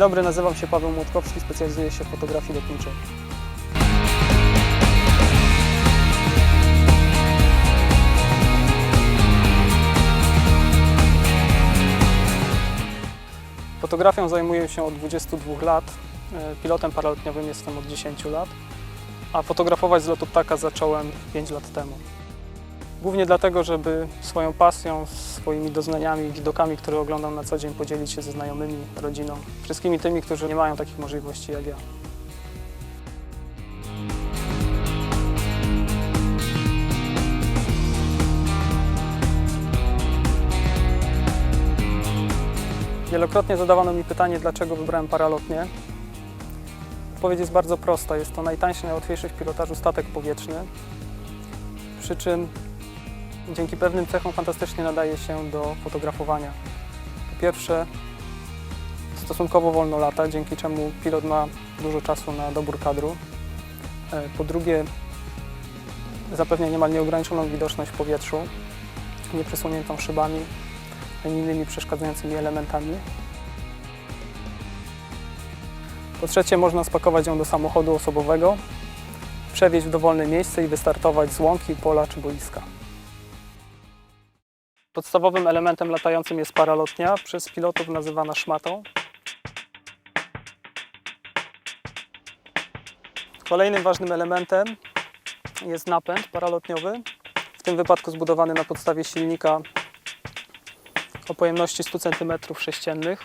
dobry, nazywam się Paweł Młotkowski, specjalizuję się w fotografii lotniczej. Fotografią zajmuję się od 22 lat. E, Pilotem paralotniowym jestem od 10 lat, a fotografować z lotu ptaka zacząłem 5 lat temu. Głównie dlatego, żeby swoją pasją, swoimi doznaniami, widokami, które oglądam na co dzień, podzielić się ze znajomymi, rodziną, wszystkimi tymi, którzy nie mają takich możliwości jak ja. Wielokrotnie zadawano mi pytanie, dlaczego wybrałem paralotnię. Odpowiedź jest bardzo prosta. Jest to najtańszy, najłatwiejszy w pilotażu statek powietrzny. Przy czym dzięki pewnym cechom fantastycznie nadaje się do fotografowania. Po pierwsze, stosunkowo wolno lata, dzięki czemu pilot ma dużo czasu na dobór kadru. E, Po drugie, zapewnia niemal nieograniczoną widoczność w powietrzu, nieprzesuniętą szybami ani innymi przeszkadzającymi elementami. Po trzecie, można spakować ją do samochodu osobowego, przewieźć w dowolne miejsce i wystartować z łąki, pola czy boiska. Podstawowym elementem latającym jest paralotnia, przez pilotów nazywana szmatą. Kolejnym ważnym elementem jest napęd paralotniowy, w tym wypadku zbudowany na podstawie silnika o pojemności 100 cm3.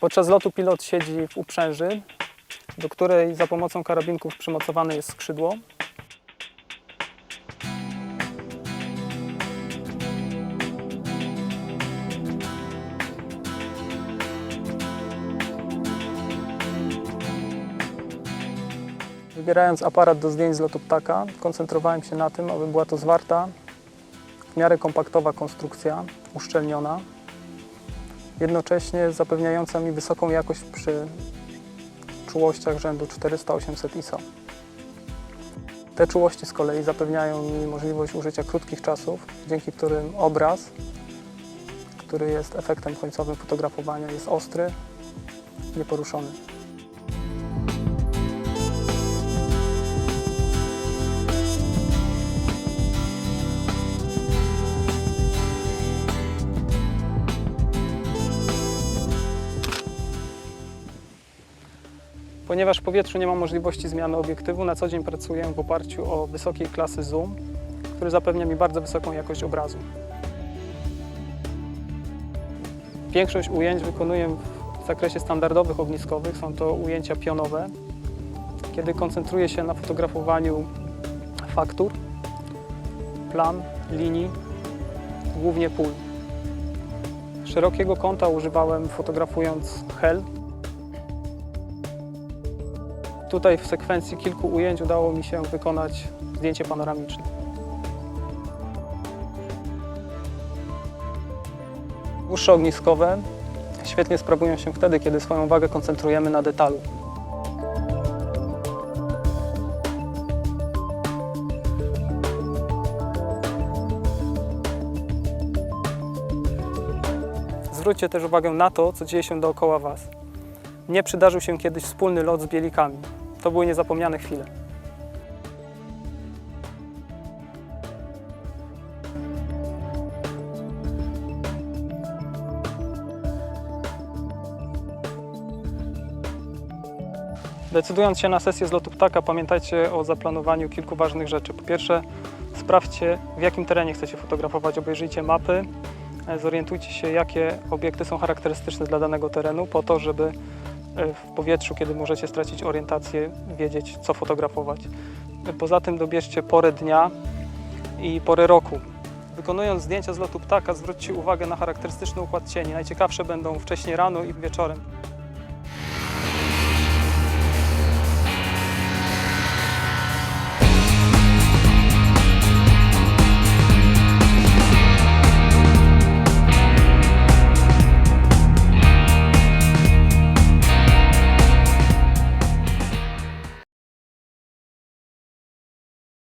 Podczas lotu pilot siedzi w uprzęży, do której za pomocą karabinków przymocowane jest skrzydło. Wybierając aparat do zdjęć z lotu ptaka, koncentrowałem się na tym, aby była to zwarta, w miarę kompaktowa konstrukcja, uszczelniona, jednocześnie zapewniająca mi wysoką jakość przy czułościach rzędu 400-800 ISO. Te czułości z kolei zapewniają mi możliwość użycia krótkich czasów, dzięki którym obraz, który jest efektem końcowym fotografowania, jest ostry, nieporuszony. Ponieważ w powietrzu nie ma możliwości zmiany obiektywu, na co dzień pracuję w oparciu o wysokiej klasy zoom, który zapewnia mi bardzo wysoką jakość obrazu. Większość ujęć wykonuję w zakresie standardowych ogniskowych, są to ujęcia pionowe, kiedy koncentruję się na fotografowaniu faktur, plam, linii, głównie pól. Szerokiego kąta używałem fotografując hel, Tutaj w sekwencji kilku ujęć udało mi się wykonać zdjęcie panoramiczne. Dłuższe ogniskowe świetnie sprawują się wtedy, kiedy swoją uwagę koncentrujemy na detalu. Zwróćcie też uwagę na to, co dzieje się dookoła Was. Mnie przydarzył się kiedyś wspólny lot z bielikami. To były niezapomniane chwile. Decydując się na sesję z lotu ptaka, pamiętajcie o zaplanowaniu kilku ważnych rzeczy. Po pierwsze, sprawdźcie, w jakim terenie chcecie fotografować, obejrzyjcie mapy, e, zorientujcie się, jakie obiekty są charakterystyczne dla danego terenu, po to, żeby w powietrzu, kiedy możecie stracić orientację, wiedzieć, co fotografować. Poza tym dobierzcie porę dnia i porę roku. Wykonując zdjęcia z lotu ptaka, zwróćcie uwagę na charakterystyczny układ cieni. Najciekawsze będą wcześniej rano i wieczorem.